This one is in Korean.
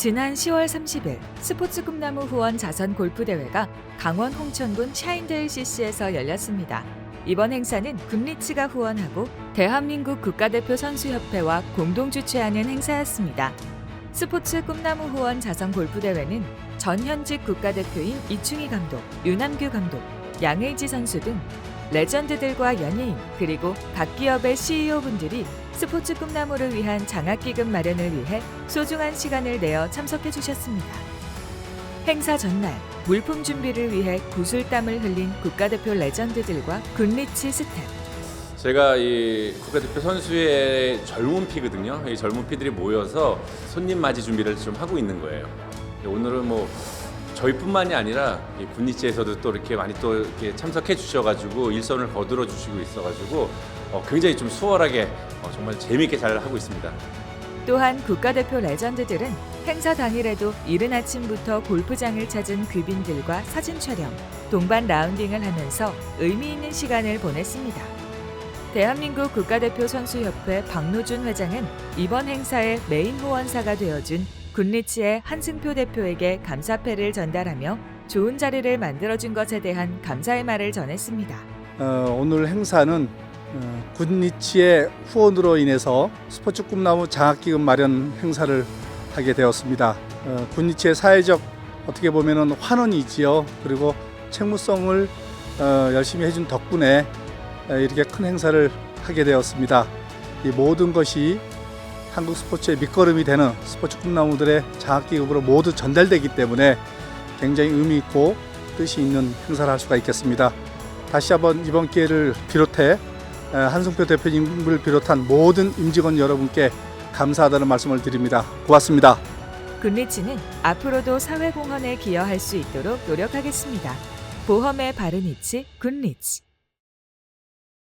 지난 10월 30일 스포츠 꿈나무 후원 자선 골프 대회가 강원 홍천군 샤인데일 CC에서 열렸습니다. 이번 행사는 군리츠가 후원하고 대한민국 국가대표 선수협회와 공동 주최하는 행사였습니다. 스포츠 꿈나무 후원 자선 골프 대회는 전 현직 국가대표인 이충희 감독, 유남규 감독, 양의지 선수 등 레전드들과 연예인 그리고 각 기업의 CEO분들이 스포츠 꿈나무를 위한 장학기금 마련을 위해 소중한 시간을 내어 참석해 주셨습니다. 행사 전날 물품 준비를 위해 구슬땀을 흘린 국가대표 레전드들과 군리치 스텝 제가 이 국가대표 선수의 젊은 피거든요. 이 젊은 피들이 모여서 손님 맞이 준비를 좀 하고 있는 거예요. 오늘은 뭐 저희뿐만이 아니라 이 군리치에서도 또 이렇게 많이 또 이렇게 참석해 주셔가지고 일선을 거들어 주시고 있어가지고 어, 굉장히 좀 수월하게 어, 정말 재미있게 잘 하고 있습니다. 또한 국가대표 레전드들은 행사 당일에도 이른 아침부터 골프장을 찾은 귀빈들과 사진 촬영, 동반 라운딩을 하면서 의미 있는 시간을 보냈습니다. 대한민국 국가대표 선수협회 박노준 회장은 이번 행사의 메인 후원사가 되어준 군리치의 한승표 대표에게 감사패를 전달하며 좋은 자리를 만들어준 것에 대한 감사의 말을 전했습니다. 어, 오늘 행사는 어, 군리치의 후원으로 인해서 스포츠 꿈나무 장학기금 마련 행사를 하게 되었습니다. 어, 군리치의 사회적 어떻게 보면은 환원이지요. 그리고 책무성을 어, 열심히 해준 덕분에 어, 이렇게 큰 행사를 하게 되었습니다. 이 모든 것이 한국 스포츠의 밑거름이 되는 스포츠 꿈나무들의 장학기금으로 모두 전달되기 때문에 굉장히 의미 있고 뜻이 있는 행사를 할 수가 있겠습니다. 다시 한번 이번 기회를 비롯해 에, 한승표 대표님을 비롯한 모든 임직원 여러분께 감사하다는 말씀을 드립니다. 고맙습니다. 군리치는 앞으로도 사회공헌에 기여할 수 있도록 노력하겠습니다. 보험의 바른 이치 군리치